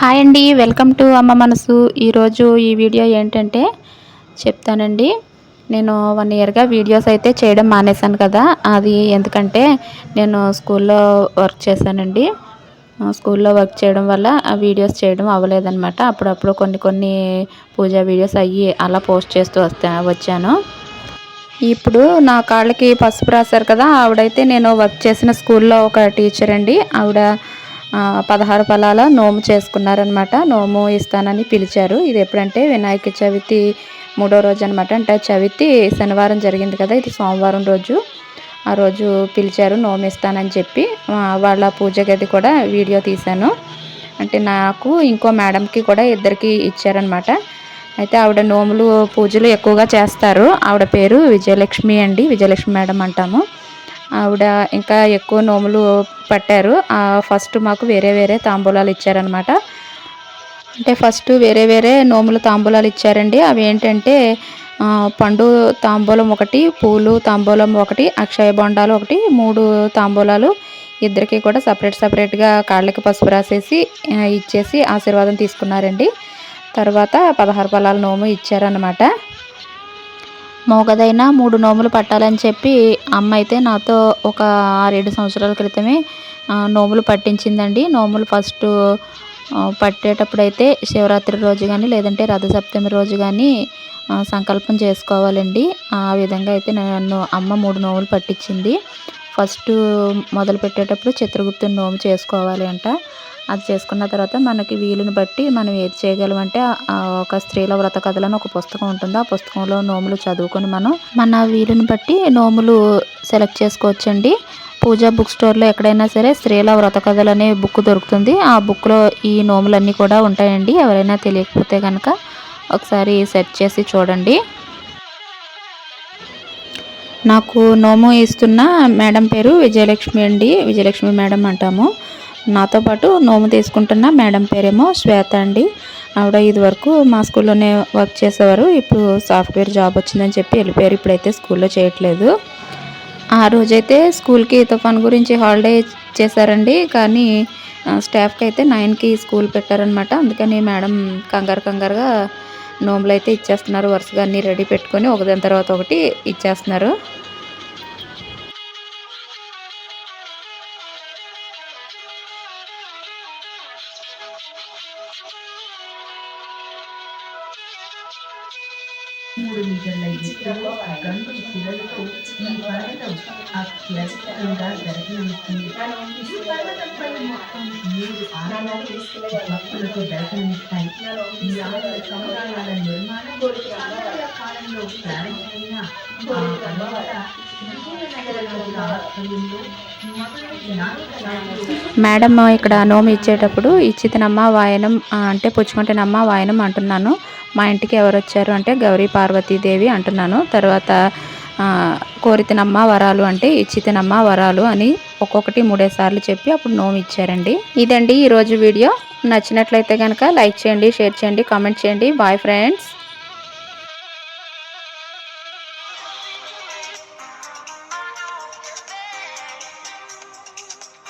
Hi అండి welcome to అమ్మ మనసు. ఈరోజు ఈ వీడియో ఏంటంటే చెప్తానండి. నేను వన్ ఇయర్గా వీడియోస్ అయితే చేయడం మానేశాను కదా. అది ఎందుకంటే నేను స్కూల్లో వర్క్ చేశానండి. స్కూల్లో వర్క్ చేయడం వల్ల ఆ వీడియోస్ చేయడం అవ్వలేదన్నమాట. అప్పుడప్పుడు కొన్ని కొన్ని పూజా వీడియోస్ అయ్యి అలా పోస్ట్ చేస్తూ వస్తా వచ్చాను. ఇప్పుడు నా కాళ్ళకి పసుపు రాశారు కదా. ఆవిడైతే నేను వర్క్ చేసిన స్కూల్లో ఒక టీచర్ అండి. ఆవిడ పదహారు ఫలాల నోము చేసుకున్నారనమాట నోము ఇస్తానని పిలిచారు. ఇది ఎప్పుడంటే వినాయక చవితి మూడో రోజు అనమాట అంటే. చవితి శనివారం జరిగింది కదా ఇది సోమవారం రోజు. ఆ రోజు పిలిచారు నోము ఇస్తానని చెప్పి. వాళ్ళ పూజ గది కూడా వీడియో తీశాను. అంటే నాకు ఇంకో మేడంకి కూడా ఇద్దరికి ఇచ్చారనమాట అయితే ఆవిడ నోములు పూజలు ఎక్కువగా చేస్తారు. ఆవిడ పేరు విజయలక్ష్మి అండి. విజయలక్ష్మి మేడం అంటాము. ఆవిడ ఇంకా ఎక్కువ నోములు పట్టారు. ఫస్ట్ మాకు వేరే వేరే తాంబూలాలు ఇచ్చారనమాట అంటే ఫస్ట్ వేరే వేరే నోములు తాంబూలాలు ఇచ్చారండి. అవి ఏంటంటే పండు తాంబూలం ఒకటి పూలు తాంబూలం ఒకటి అక్షయ బొండాలు ఒకటి మూడు తాంబూలాలు ఇద్దరికి కూడా సపరేట్ సపరేట్గా కాళ్ళకి పసుపు రాసేసి ఇచ్చేసి ఆశీర్వాదం తీసుకున్నారండి. తర్వాత పదహారు పొలాల నోము ఇచ్చారనమాట మోగదైనా మూడు నోములు పట్టాలని చెప్పి అమ్మ అయితే నాతో ఒక ఆరేడు సంవత్సరాల క్రితమే నోములు పట్టించిందండి. నోములు ఫస్ట్ పట్టేటప్పుడు అయితే శివరాత్రి రోజు కానీ లేదంటే రథసప్తమి రోజు కానీ సంకల్పం చేసుకోవాలండి. ఆ విధంగా అయితే నన్ను అమ్మ మూడు నోములు పట్టించింది. ఫస్ట్ మొదలు పెట్టేటప్పుడు చిత్రగుప్తుని నోము చేసుకోవాలి అంట. అది చేసుకున్న తర్వాత మనకి వీలుని బట్టి మనం ఏది చేయగలమంటే ఒక స్త్రీల వ్రత కథలను ఒక పుస్తకం ఉంటుంది. ఆ పుస్తకంలో నోములు చదువుకొని మనం మన వీలుని బట్టి నోములు సెలెక్ట్ చేసుకోవచ్చండి. పూజా బుక్ స్టోర్లో ఎక్కడైనా సరే స్త్రీల వ్రత కథలు అనే బుక్ దొరుకుతుంది. ఆ బుక్లో ఈ నోములన్నీ కూడా ఉంటాయండి. ఎవరైనా తెలియకపోతే కనుక ఒకసారి సెర్చ్ చేసి చూడండి. నాకు నోము ఇస్తున్న మేడం పేరు విజయలక్ష్మి అండి. విజయలక్ష్మి మేడం అంటాము. నాతో పాటు నోము తీసుకుంటున్న మేడం పేరేమో శ్వేత అండి. ఆవిడ ఇది వరకు మా స్కూల్లోనే వర్క్ చేసేవారు. ఇప్పుడు సాఫ్ట్వేర్ జాబ్ వచ్చిందని చెప్పి వెళ్ళిపోయారు. ఇప్పుడైతే స్కూల్లో చేయట్లేదు. ఆ రోజైతే స్కూల్కి తుఫాన్ గురించి హాలిడే చేశారండి. కానీ స్టాఫ్కి అయితే నైన్కి స్కూల్ పెట్టారనమాట అందుకని మేడం కంగారు కంగారుగా నోములు అయితే ఇచ్చేస్తున్నారు. వరుసగా అన్నీ రెడీ పెట్టుకొని ఒకదాని తర్వాత ఒకటి ఇచ్చేస్తున్నారు. మూడు మీటర్ల ఎత్తులో గంటు శిలలతో ఈ పర్వతం అత్యధికంగా దర్శనమిస్తుంది. ఈ పర్వతంపై మొత్తం ఏడు ఆలయాలు భక్తులకు దర్శనమిస్తాయి. ఈ ఆలయ సముదాయాల నిర్మాణం కాలంలో ప్రారంభమైన మేడం ఇక్కడ నోము ఇచ్చేటప్పుడు ఇచ్చితనమ్మ వాయనం అంటే పుచ్చుకుంటేనమ్మ వాయనం అంటున్నాను. మా ఇంటికి ఎవరు వచ్చారు అంటే గౌరీ పార్వతీదేవి అంటున్నాను. తర్వాత కోరితనమ్మ వరాలు అంటే ఇచ్చితనమ్మ వరాలు అని ఒక్కొక్కటి మూడేసార్లు చెప్పి అప్పుడు నోము ఇచ్చారండి. ఇదండి ఈరోజు వీడియో. నచ్చినట్లయితే కనుక లైక్ చేయండి షేర్ చేయండి కామెంట్ చేయండి. Bye friends.